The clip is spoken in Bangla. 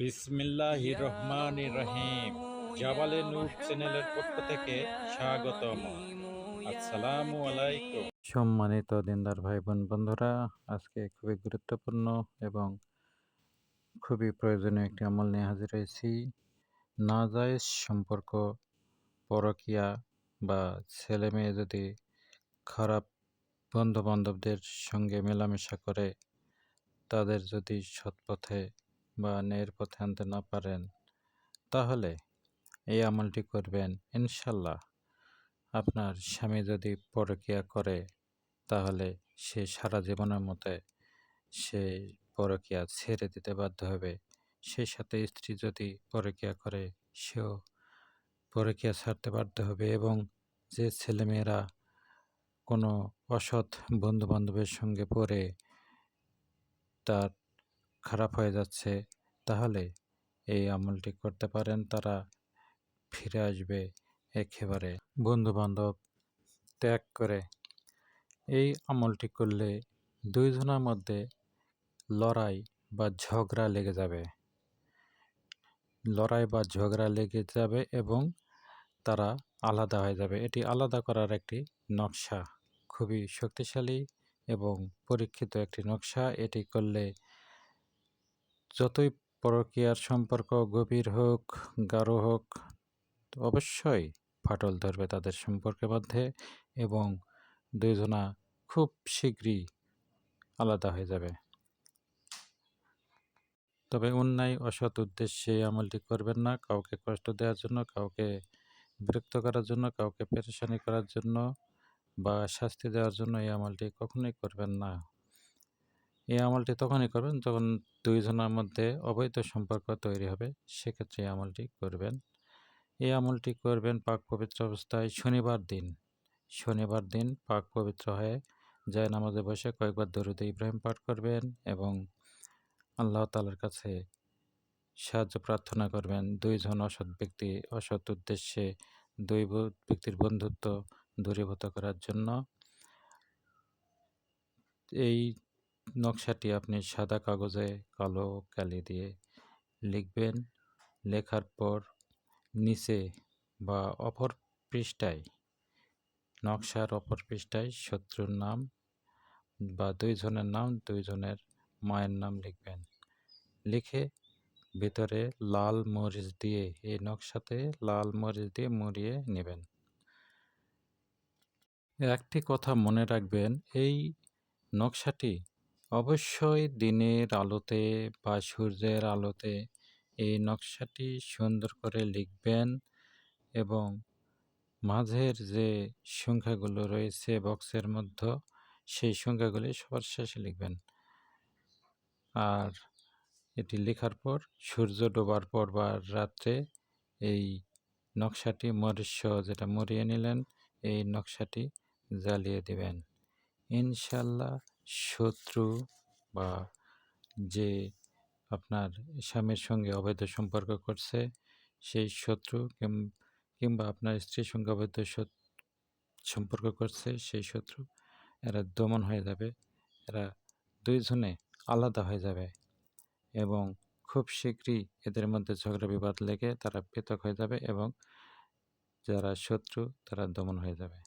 বিসমিল্লাহ রহমান রহিম। জাবালে নূর চ্যানেলের পক্ষ থেকে স্বাগতম। আসসালামু আলাইকুম। সম্মানিত দিনদার ভাই বোন বন্ধুরা আজকে খুবই গুরুত্বপূর্ণ এবং খুবই প্রয়োজনীয় একটি আমল নিয়ে হাজির হয়েছি। নাজায়েজ সম্পর্ক পরকিয়া বা ছেলে মেয়ে যদি খারাপ বন্ধু বান্ধবদের সঙ্গে মেলামেশা করে তাদের যদি সৎপথে বা ন্যায়ের পথে আনতে না পারেন, তাহলে এই আমলটি করবেন ইনশাল্লাহ। আপনার স্বামী যদি পরকিয়া করে, তাহলে সে সারা জীবনের মতে সে পরকিয়া ছেড়ে দিতে বাধ্য হবে। সেই সাথে স্ত্রী যদি পরকিয়া করে, সেও পরকিয়া ছাড়তে বাধ্য হবে এবং যে ছেলেমেয়েরা কোনো অসৎ বন্ধু বান্ধবের সঙ্গে পড়ে, তার খারাপ হয়ে যাচ্ছে, তাহলে এই আমলটি করতে পারেন, তারা ফিরে আসবে একেবারে। বন্ধু বান্ধব ত্যাগ করে। এই আমলটি করলে দুইজনের মধ্যে লড়াই বা ঝগড়া লেগে যাবে। লড়াই বা ঝগড়া লেগে যাবে এবং তারা আলাদা হয়ে যাবে। এটি আলাদা করার একটি নকশা, খুবই শক্তিশালী এবং পরীক্ষিত একটি নকশা। এটি করলে যতই পরকীয়ার সম্পর্ক গভীর হোক, গাঢ় হোক, অবশ্যই ফাটল ধরবে তাদের সম্পর্কের মধ্যে এবং দুইজনা খুব শীঘ্রই আলাদা হয়ে যাবে। তবে অন্যায়, অসৎ উদ্দেশ্যে আমলটি করবেন না। কাউকে কষ্ট দেওয়ার জন্য, কাউকে বিরক্ত করার জন্য, কাউকে পেরেশানি করার জন্য বা শাস্তি দেওয়ার জন্য এই আমলটি কখনোই করবেন না। এই আমলটি তখনই করবেন যখন দুইজনের মধ্যে অবৈধ সম্পর্ক তৈরি হবে। সেক্ষেত্রে এই আমলটি করবেন। এই আমলটি করবেন পাক পবিত্র অবস্থায় শনিবার দিন। শনিবার দিন পাক পবিত্র হয়ে যায় নামাজে বসে কয়েকবার দরুদ ইব্রাহিম পাঠ করবেন এবং আল্লাহ তালার কাছে সাহায্য প্রার্থনা করবেন। দুইজন অসৎ ব্যক্তি, অসৎ উদ্দেশ্যে দুই ব্যক্তির বন্ধুত্ব দূরীভূত করার জন্য। এই নকশাটি আপনি সাদা কাগজে কালো কালি দিয়ে লিখবেন। লেখার পর নিচে বা অপর পৃষ্ঠায়, নকশার অপর পৃষ্ঠায় শত্রুর নাম বা দুইজনের নাম দুইজনের মায়ের নাম লিখবেন। লিখে ভিতরে লাল মরিচ দিয়ে এই নকশাতে লাল মরিচ দিয়ে মুড়িয়ে নেবেন। একটি কথা মনে রাখবেন, এই নকশাটি অবশ্যই দিনের আলোতে বা সূর্যের আলোতে এই নকশাটি সুন্দর করে লিখবেন এবং মাঝের যে সংখ্যাগুলো রয়েছে বক্সের মধ্যে, সেই সংখ্যাগুলি সবার শেষে লিখবেন। আর এটি লেখার পর, সূর্য ডোবার পর বা রাত্রে এই নকশাটি মরিষ্য যেটা মরিয়ে নিলেন, এই নকশাটি জ্বালিয়ে দেবেন। ইনশাল্লাহ শত্রু বা যে আপনার স্বামীর সঙ্গে অবৈধ সম্পর্ক করছে, সেই শত্রু কিংবা আপনার স্ত্রীর সঙ্গে অবৈধ সম্পর্ক করছে, সেই শত্রু, এরা দমন হয়ে যাবে। এরা দুইজনে আলাদা হয়ে যাবে এবং খুব শীঘ্রই এদের মধ্যে ঝগড়া বিবাদ লেগে তারা পৃথক হয়ে যাবে এবং যারা শত্রু তারা দমন হয়ে যাবে।